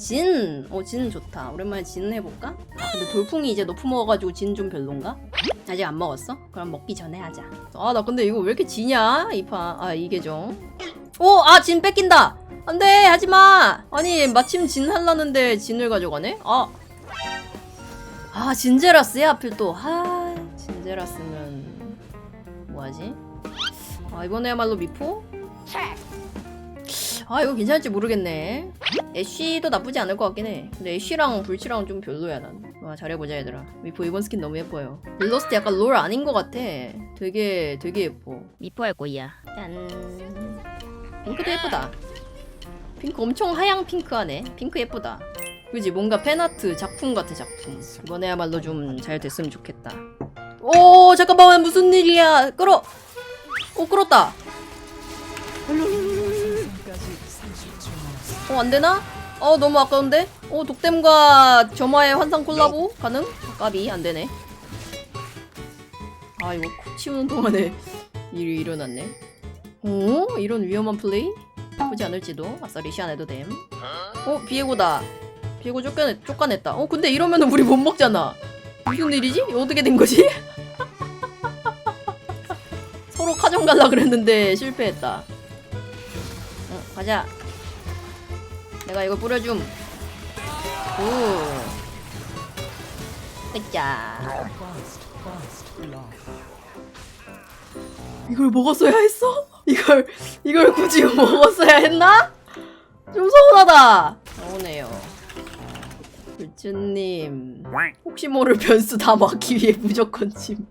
진! 어, 진 좋다. 오랜만에 진 해볼까? 아, 근데 돌풍이 이제 너프 먹어가지고 진 좀 별론가? 아직 안 먹었어? 그럼 먹기 전에 하자. 아, 나 근데 이거 왜 이렇게 지냐? 이 판. 아, 이게죠. 오! 아, 진 뺏긴다! 안 돼! 하지 마! 아니, 마침 진 하려는데 진을 가져가네? 아. 아, 진제라스야, 하필 또. 하, 진제라스면. 뭐하지? 아, 이번에야말로 미포? 아 이거 괜찮을지 모르겠네. 애쉬도 나쁘지 않을 것 같긴 해. 근데 애쉬랑 불치랑 좀 별로야 난와 잘해보자 얘들아. 미포 이번 스킨 너무 예뻐요. 릴러스트 약간 롤 아닌 것 같아. 되게 되게 예뻐. 미포할 거야. 짠. 핑크도 예쁘다. 핑크 엄청 하양 핑크하네. 핑크 예쁘다. 그지? 뭔가 팬아트 작품 같아 작품. 이번에야말로 좀 잘 됐으면 좋겠다. 오 잠깐만 무슨 일이야? 끌어! 오 끌었다 어 안되나? 어 너무 아까운데? 어 독댐과 점화의 환상 콜라보 가능? 까비 안되네 아 이거 코 치우는 동안에 일이 일어났네 어? 이런 위험한 플레이? 나쁘지 않을지도 아싸 리시 안 해도 됨 어? 비에고다 비에고 쫓겨냈, 쫓아냈다 어 근데 이러면은 우리 못 먹잖아 무슨 일이지? 어떻게 된 거지? 서로 카정 갈라 그랬는데 실패했다 어, 가자 내가 이걸 뿌려줌 오 으짜 이걸 먹었어야 했어? 이걸 이걸 굳이 먹었어야 했나? 좀 서운하다. 서운해요. 불주님 혹시 모를 변수 다 막기 위해 무조건 침.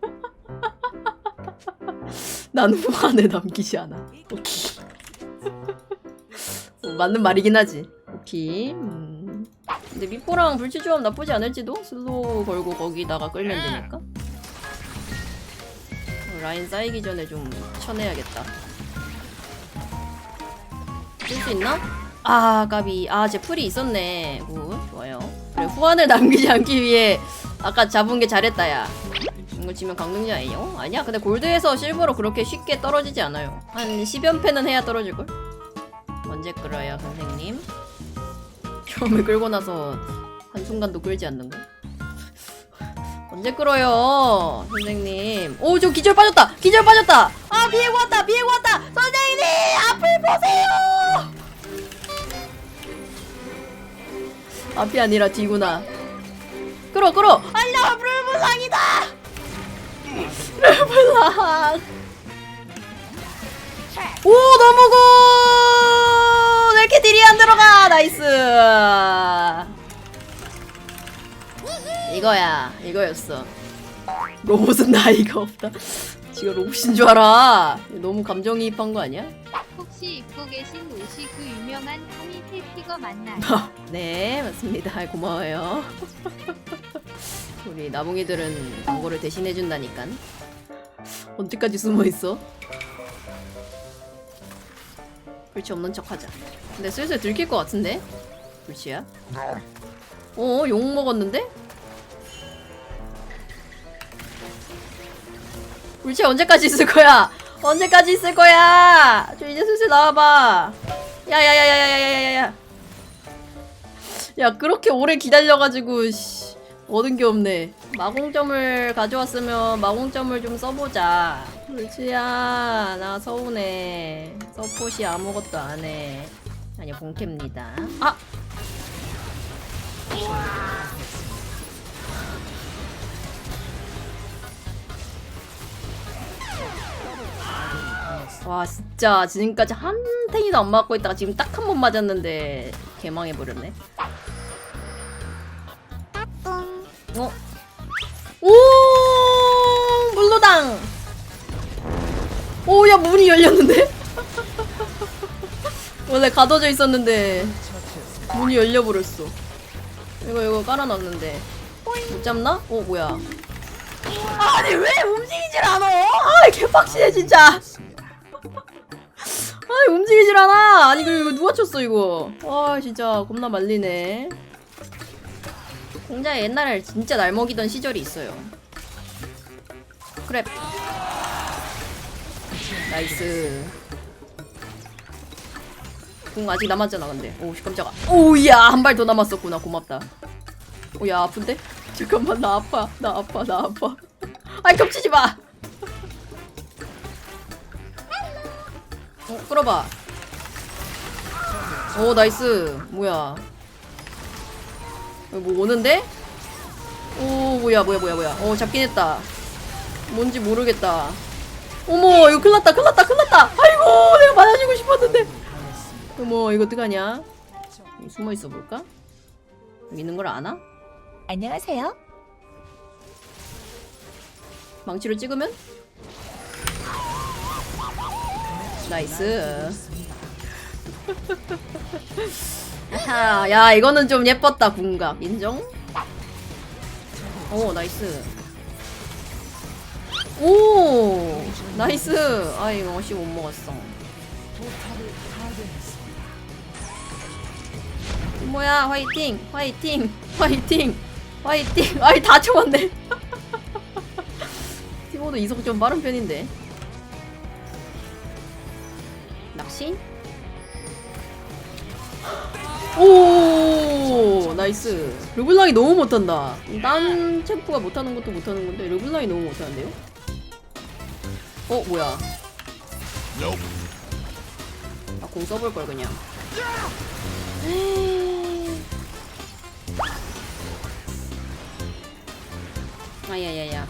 난 후안에 남기지 않아. 맞는 말이긴 하지. 오케이. 음. 근데 미포랑 불치 조합 나쁘지 않을지도 슬로우 걸고 거기다가 끌면 되니까. 어, 라인 쌓이기 전에 좀 쳐내야겠다. 쓸 수 있나? 아, 까비. 아, 제 풀이 있었네. 굿, 좋아요. 그래, 후환을 남기지 않기 위해 아까 잡은 게 잘했다, 야. 이거 지면 강등자 아니요? 아니야, 근데 골드에서 실버로 그렇게 쉽게 떨어지지 않아요. 한 10연패는 해야 떨어질걸? 언제 끌어요, 선생님? 처음에 끌고 나서 한순간도 끌지 않는 거? 언제 끌어요, 선생님? 오, 저 기절 빠졌다! 기절 빠졌다! 아, 비에고 왔다! 비에고 왔다! 선생님! 앞을 보세요! 앞이 아니라 뒤구나. 끌어, 끌어! 알려! 르블랑이다! 르블랑! 오, 굿! 안 들어가! 나이스! 이거야, 이거였어. 로봇은 나이가 없다. 지가 로봇인 줄 알아. 너무 감정이입한 거 아니야? 혹시 입고 계신 옷이 그 유명한 토미 필피거 맞나요? 네, 맞습니다. 고마워요. 우리 나봉이들은 광고를 대신해준다니까. 언제까지 숨어 있어? 불치 없는 척하자. 근데 슬슬 들킬 것 같은데? 불치야? 어, 욕 먹었는데? 불치 언제까지 있을 거야? 언제까지 있을 거야? 저 이제 슬슬 나와봐. 야야야야야야야야야. 야 그렇게 오래 기다려가지고 씨, 얻은 게 없네 마공점을 가져왔으면 마공점을 좀 써보자 불치야 나 서운해. 서폿이 아무것도 안해. 아니 본캐입니다. 아! 와 진짜 지금까지 한 탱이도 안 맞고 있다가 지금 딱 한 번 맞았는데 개망해버렸네. 어? 오! 물로당 오야 문이 열렸는데? 원래 가둬져 있었는데 문이 열려버렸어. 이거 이거 깔아놨는데. 못 잡나? 어 뭐야. 아니 왜 움직이질 않아? 아 개빡치네 진짜. 아니 움직이질 않아. 아니 그리고 이거 누가 쳤어 이거? 와 진짜 겁나 말리네. 공자 옛날에 진짜 날 먹이던 시절이 있어요. 그래 나이스. 궁 아직 남았잖아 근데. 오 깜짝아. 오야 한 발 더 남았었구나. 고맙다. 오야 아픈데? 잠깐만 나 아파. 나 아파 나 아파. 아이 겹치지 마! 어, 끌어봐. 오 나이스. 뭐야. 어, 뭐 오는데? 오 뭐야 뭐야 뭐야 뭐야. 어 잡긴 했다. 뭔지 모르겠다 어머 이거 큰일났다 큰일났다 큰일났다 아이고 내가 맞아주고 싶었는데 어머 이거 어떡하냐 여기 숨어 있어 볼까? 여기 있는 걸 아나? 안녕하세요. 망치로 찍으면? 나이스 아하, 야 이거는 좀 예뻤다 궁각 인정? 오 나이스 오 나이스. 아 이거 어시 못 먹었어. 뭐야 화이팅 화이팅 화이팅 화이팅. 아이 다 죽었네. 티모도 이속 좀 빠른 편인데. 낚시? 오 나이스. 르블랑이 너무 못한다. 딴 챔프가 못하는 것도 못하는 건데 르블랑이 너무 못하는데요 어 뭐야? 아공 써볼 걸 그냥. 아야야야.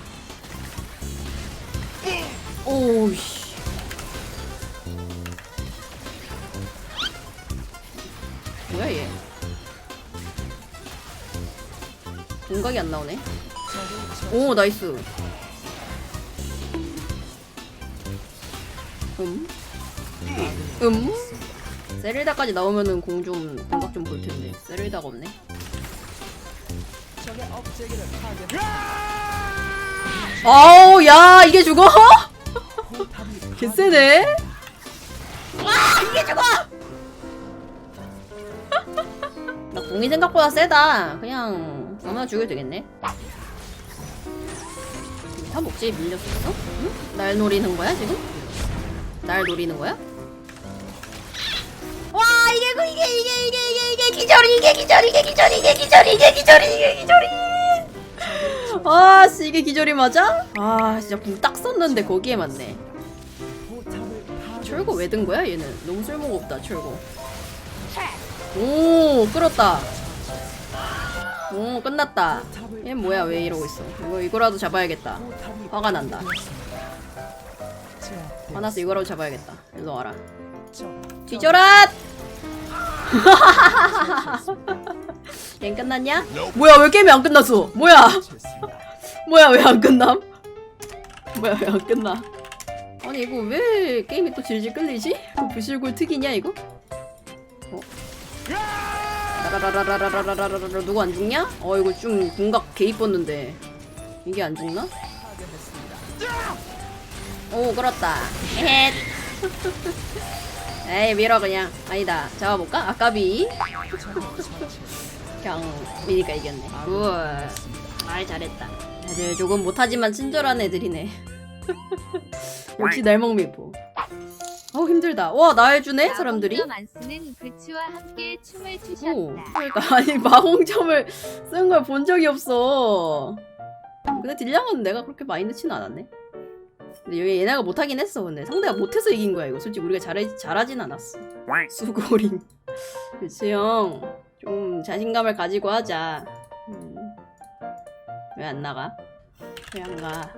오우씨. 뭐야 얘? 공각이 안 나오네? 오 나이스 음? 음? 세릴다까지 나오면은 공 좀 공각 좀 볼 텐데 세릴다가 없네 아우 야 이게 죽어? 개쎄네 와 이게 죽어 나 공이 생각보다 세다 그냥 아무나 죽여도 되겠네 다 먹지 밀렸었어? 응? 날 노리는 거야 지금? 날 노리는 거야? 와 이게 그 이게 이게 이게 이게 이게 기절이 이게 기절이 이게 기절이 이게 기절이 이게 기절이 이게 기절이. 아씨 이게 기절이 맞아? 아 진짜 궁 딱 썼는데 거기에 맞네. 철거 왜 든 거야 얘는? 너무 쓸모가 없다 철거. 오 끌었다. 오 끝났다. 얘 뭐야 왜 이러고 있어? 이거 이거라도 잡아야겠다. 화가 난다 화나서 이거라도 잡아야겠다 일로 와라 뒤져라 얜 끝났냐? 뭐야 왜 게임이 안 끝났어 뭐야 뭐야 왜 안 끝남? 뭐야 왜 안 끝나? 아니 이거 왜 게임이 또 질질 끌리지? 그 부실골 특이냐 이거? 어? 라라라라라라라라라 누구 안 죽냐? 어 이거 좀 궁각 개 이뻤는데 이게 안 죽나? 오 끌었다. 에헷. 에이 밀어 그냥. 아니다. 잡아볼까? 아까비. 그냥 미니까 이겼네. 굿. 아이 잘했다. 다들 조금 못하지만 친절한 애들이네. 역시 날먹미포. 어우 힘들다. 와 나 해주네 사람들이? 그치와 함께 춤을 오. 그러니까. 아니 마공점을 쓴 걸 본 적이 없어. 근데 딜량은 내가 그렇게 많이 넣진 않았네 근데 여기 얘네가 못하긴 했어 근데 상대가 못해서 이긴 거야 이거 솔직히 우리가 잘해, 잘하진 않았어 수고링 그치 형좀 자신감을 가지고 하자 음. 왜안 나가? 왜 안 가?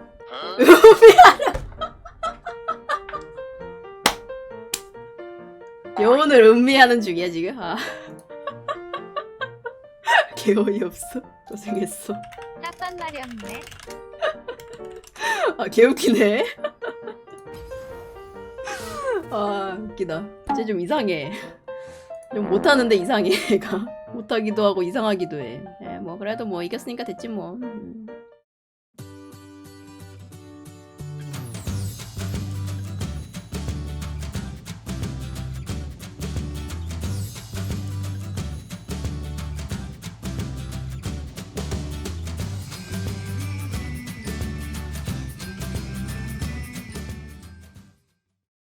여운을 음미하는 중이야 지금 아. 개어이 없어 고생했어 딱반 마렵네. 아 개웃기네. 아 웃기다. 쟤 좀 이상해. 좀 못하는데 이상해 얘가. 못하기도 하고 이상하기도 해뭐 그래도 뭐 이겼으니까 됐지 뭐. 음.